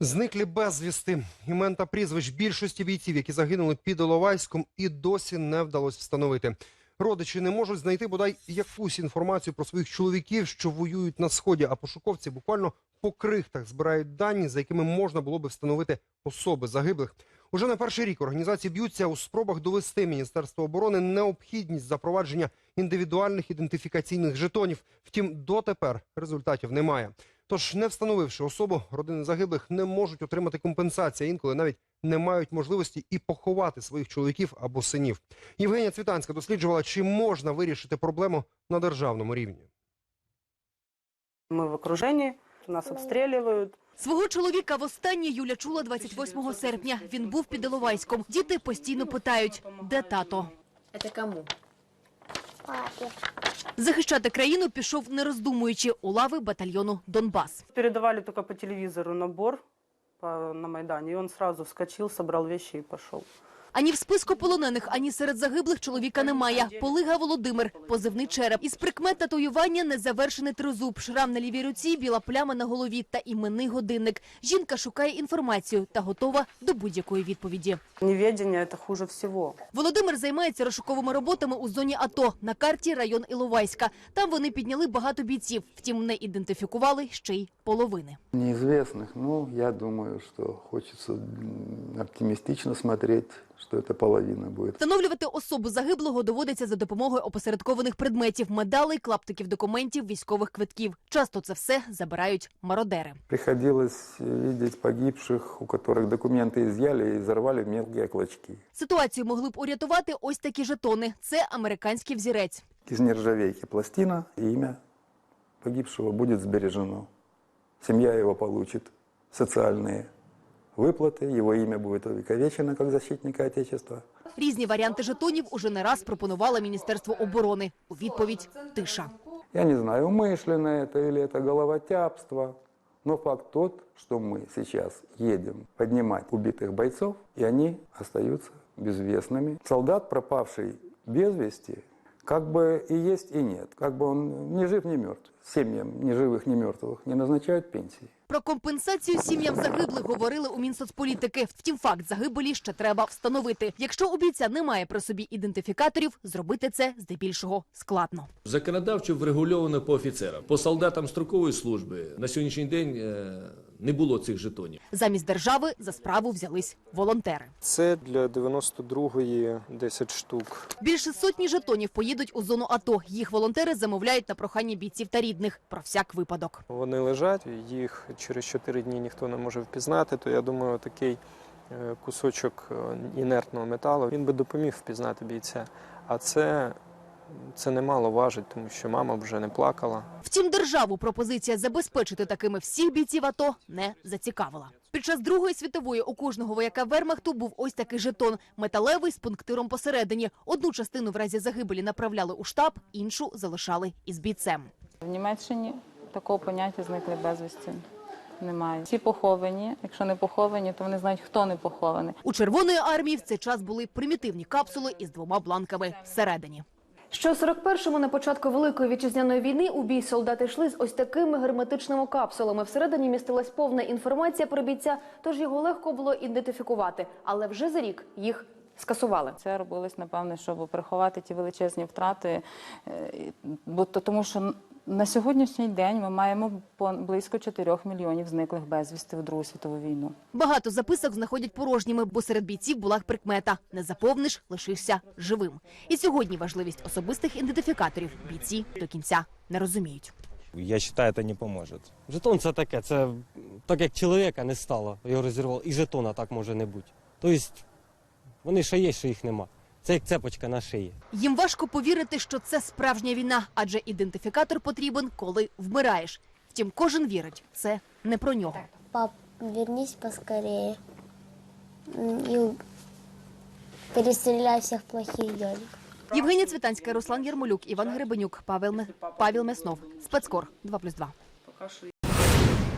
Зниклі безвісти. Імен та прізвищ більшості бійців, які загинули під Іловайськом, і досі не вдалося встановити. Родичі не можуть знайти бодай якусь інформацію про своїх чоловіків, що воюють на сході. А пошуковці буквально по крихтах збирають дані, за якими можна було би встановити особи загиблих. Уже на перший рік організації б'ються у спробах довести Міністерство оборони необхідність запровадження індивідуальних ідентифікаційних жетонів. Втім, дотепер результатів немає. Тож, не встановивши особу, родини загиблих не можуть отримати компенсації, інколи навіть не мають можливості і поховати своїх чоловіків або синів. Євгенія Цвітанська досліджувала, чи можна вирішити проблему на державному рівні. Мы в окружении, нас обстреливают. Свого чоловіка востаннє Юля чула 28 серпня. Він був під Іловайськом. Діти постійно питають, де тато. Это кому? Папе. Захищати країну пішов не роздумуючи у лави батальйону Донбас. Передавали только по телевізору набор на Майдані. і Він одразу вскочив, зібрав речі і пошел. Ані в списку полонених, ані серед загиблих чоловіка немає. Полига Володимир, позивний череп. Із прикмет татуювання незавершений тризуб, шрам на лівій руці, біла пляма на голові та іменний годинник. Жінка шукає інформацію та готова до будь-якої відповіді. Неведение – это хуже всего. Володимир займається розшуковими роботами у зоні АТО на карті район Іловайська. Там вони підняли багато бійців, втім не ідентифікували ще й половини. Неизвестных, ну, я думаю, что хочется м, оптимистично смотреть, что это половина будет. Встановлювати особу загиблого доводиться за допомогою опосередкованих предметів, медалей, клаптиків документів, військових квитків. Часто це все забирають мародери. Приходилось видеть погибших, у которых документы изъяли и взорвали в мелкие клочки. Ситуацію могли б урятувати ось такі жетони. Це американський взірець. Из нержавейки пластина и имя погибшего будет сбережено. Семья его получит социальные выплаты, его имя будет увековечено как защитника Отечества. Різні варіанти жетонів уже не раз пропонувало Міністерство оборони. У відповідь тиша. Я не знаю, умышленно это или это головотяпство, но факт тот, что мы сейчас едем поднимать убитых бойцов, и они остаются безвестными. Солдат, пропавший без вести, как бы и есть, и нет. Как бы он ни жив, ни мертв. Семьям ни живых, ни мертвых не назначают пенсии. Про компенсацію сім'ям загиблих говорили у Мінсоцполітики. Втім, факт загибелі ще треба встановити. Якщо у бійця немає при собі ідентифікаторів, зробити це здебільшого складно. Законодавчо врегульовано по офіцерам. По солдатам строкової служби на сьогоднішній день е, не було цих жетонів. Замість держави за справу взялись волонтери. Це для 92-ї 10 штук. Більше сотні жетонів поїдуть у зону АТО. Їх волонтери замовляють на прохання бійців та рідних про всяк випадок. Вони лежать, їх через 4 дні ніхто не може впізнати, то я думаю, такий е, кусочок е, інертного металу він би допоміг впізнати бійця. А це, це немало важить, тому що мама вже не плакала. Втім, державу пропозиція забезпечити такими всіх бійців АТО не зацікавила. Під час Другої світової у кожного вояка Вермахту був ось такий жетон – металевий з пунктиром посередині. Одну частину в разі загибелі направляли у штаб, іншу залишали із бійцем. В Німеччині такого поняття зникли безвісті. Немає. Всі поховані. Якщо не поховані, то вони знають, хто не похований. У Червоної армії в цей час були примітивні капсули із двома бланками всередині. Що 41-му на початку Великої вітчизняної війни у бій солдати йшли з ось такими герметичними капсулами. Всередині містилась повна інформація про бійця, тож його легко було ідентифікувати. Але вже за рік їх скасували. Це робилось, напевне, щоб приховати ті величезні втрати. Е, Бо то тому, що на сьогоднішній день ми маємо близько 4 мільйонів зниклих безвісти в Другу світову війну. Багато записок знаходять порожніми, бо серед бійців була прикмета – не заповниш – лишишся живим. І сьогодні важливість особистих ідентифікаторів бійці до кінця не розуміють. Я вважаю, це не поможе. Жетон це таке, це так як чоловіка не стало, його розірвало, і жетона так може не бути. Тобто вони ще є, що їх нема. Це як цепочка на шиї. Їм важко повірити, що це справжня війна, адже ідентифікатор потрібен, коли вмираєш. Втім, кожен вірить – це не про нього. Пап, вернись поскорее. М, И перестреляй всех плохих дядек. Євгенія Цвітанська, Руслан Єрмолюк, Іван Гребенюк, Павел, Ме- Павел Меснов. Спецкор 2+,2.